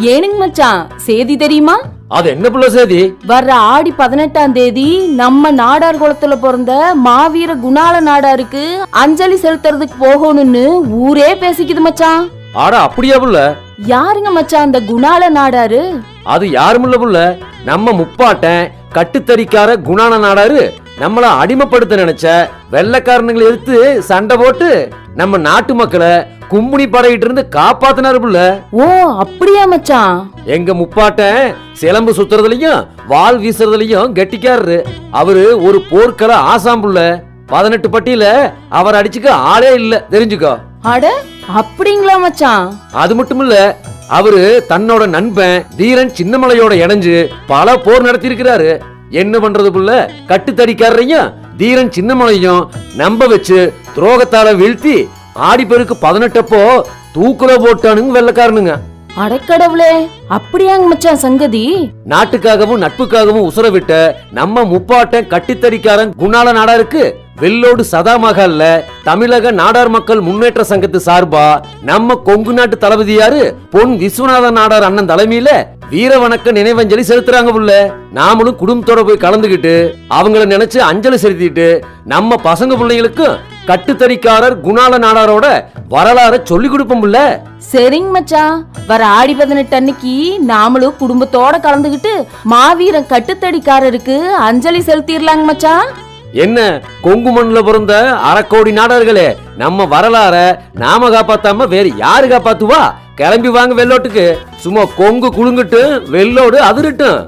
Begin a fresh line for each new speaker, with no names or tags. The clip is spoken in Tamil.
ஏனுங்க மச்சான் செய்தி தெரியுமா?
அது என்ன புள்ள சேதி?
வர்ற ஆடி பதினெட்டாம் தேதி நம்ம நாடார் குளத்துல பிறந்த மாவீர குணால நாடாருக்கு அஞ்சலி செலுத்துறதுக்கு போகணும்னு ஊரே பேசிக்குது மச்சான்.
ஆடா அப்படியா புள்ள?
யாருங்க மச்சான் அந்த குணால நாடாரு?
அது யாருமில்ல புள்ள. நம்ம முப்பாட்டன் கட்டுத்தறிக்கார குணான நாடாரு. நம்மள அடிமைப்படுத்த நினைச்ச வெள்ளைக்காரனுங்களை எதிர்த்து சண்டை போட்டு நம்ம நாட்டு மக்களை கும்புனி படையிட்டு இருந்து காப்பாத்தினாரு புள்ள.
ஓ அப்படியா மச்சான்?
எங்க முப்பாட்டன் சிலம்பு சுத்துறதுலயும் வாள் வீசுறதுலயும் கெட்டிக்காரரு. அவரு ஒரு போர்க்கள ஆசாம் புள்ள. பதினெட்டு பட்டியல அவர் அடிச்சுக்க ஆளே இல்ல. தெரிஞ்சுக்கோ.
அட அப்படிங்களா மச்சான்?
அது மட்டும் இல்ல அவரு தன்னோட நண்பன் தீரன் சின்னமலையோட இணைஞ்சு பல போர் நடத்தியிருக்கிறாரு. என்ன பண்றது புள்ள? கட்டுத்தடிக்காரரையும் தீரன் சின்னமலையும் நம்ப வச்சு துரோகத்தால வீழ்த்தி ஆடிப்பெருக்கு பதினெட்டப்போ தூக்குல போட்டானுங்க வெள்ளக்காரனுங்க.
அடக்கடவுளே அப்படியாங்க மச்சான் சங்கதி?
நாட்டுக்காகவும் நட்புக்காகவும் உசுர விட்ட நம்ம முப்பாட்டன் கட்டித்தறிக்காரன் குணால நாடாருக்கு வெள்ளோடு சதா மகால்ல தமிழக நாடார் மக்கள் முன்னேற்ற சங்கத்து சார்பா நம்ம கொங்கு நாட்டு தளபதி யாரு? பொன் விஸ்வநாதன் நாடார் அண்ணன் தலைமையில வீர வணக்க நினைவஞ்சலி செலுத்துறாங்க புள்ள. நாமளும் குடும்பத்தோட போய் கலந்துகிட்டு அவங்கள நினைச்சு அஞ்சலி செலுத்திட்டு நம்ம பசங்க பிள்ளைங்களுக்கும் கட்டுத்தறிக்காரர் குணால நாடாரோட வரலாற சொல்லி கொடுப்போம் புள்ள.
சரிங்க மச்சான் வர ஆடி பதினெட்டு அன்னைக்கு நாமளும் குடும்பத்தோட கலந்துகிட்டு மாவீரன் கட்டுத்தடிக்காரருக்கு அஞ்சலி செலுத்திடலாங்க மச்சான்
என்ன கொங்கு மண்ணுல பிறந்த அரைக்கோடி நாடர்களே நம்ம வரலாற நாம காப்பாத்தாம வேற யாரு காப்பாத்துவா? கிளம்பி வாங்க வெள்ளோட்டுக்கு. சும்மா கொங்கு குழுங்கிட்டு வெள்ளோடு அதிரட்டும்.